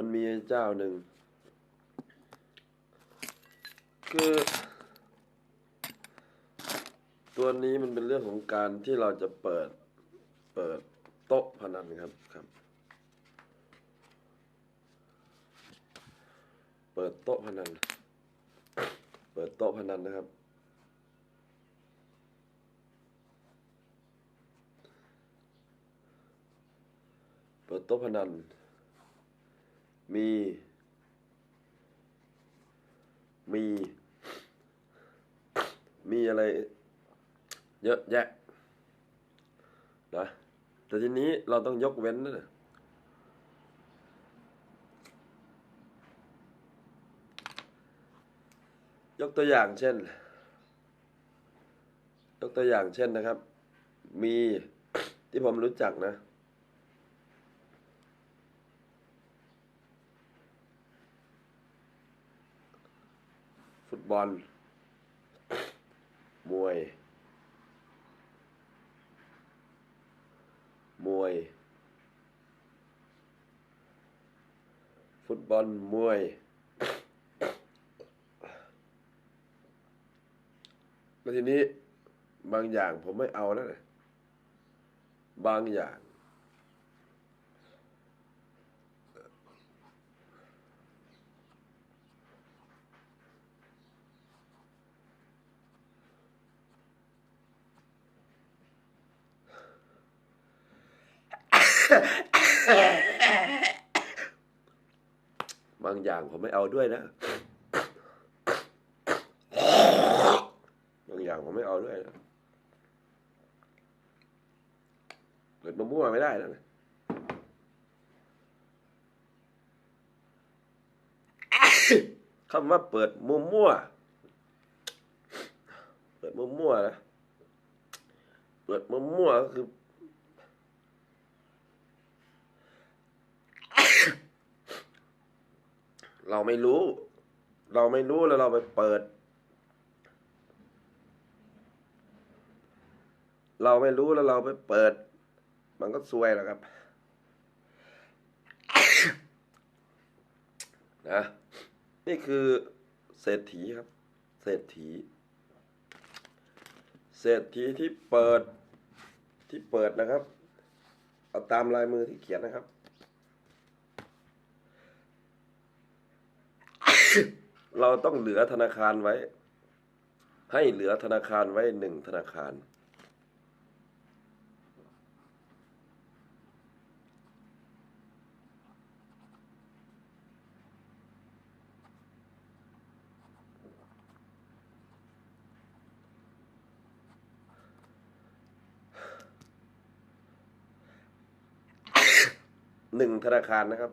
มันมีเจ้าหนึ่ง คือ ตัวนี้มันเป็นเรื่องของการที่เราจะเปิดเปิดโต๊ะพนันครับครับ เปิดโต๊ะพนัน เปิดโต๊ะพนันนะครับเปิดโต๊ะพนัน มี มี มีอะไร เยอะแยะนะแต่ทีนี้เราต้องยกเว้นนะยกตัวอย่างเช่น ยกตัวอย่างเช่นนะครับ มีที่ผมรู้จักนะ ฟุตบอล มวย มวย ฟุตบอล มวย แล้วทีนี้บางอย่างผมไม่เอาแล้วนะบางอย่าง บางอย่างผมไม่เอาด้วยนะ บางอย่างผมไม่เอาด้วยนะเปิดมะม่วงไม่ได้แล้วนะคำว่าเปิดมัวมั่วเปิดมัวมั่วนะ เปิดมัวมั่วก็คือ เราไม่รู้ เราไม่รู้แล้วเราไปเปิด เราไม่รู้แล้วเราไปเปิด มันก็ซวยแหละครับนะนี่คือเศรษฐีครับ เศรษฐี เศรษฐีที่เปิดที่เปิดนะครับ เอาตามลายมือที่เขียนนะครับ เราต้องเหลือธนาคารไว้ ให้เหลือธนาคารไว้หนึ่งธนาคารหนึ่งธนาคารนะครับ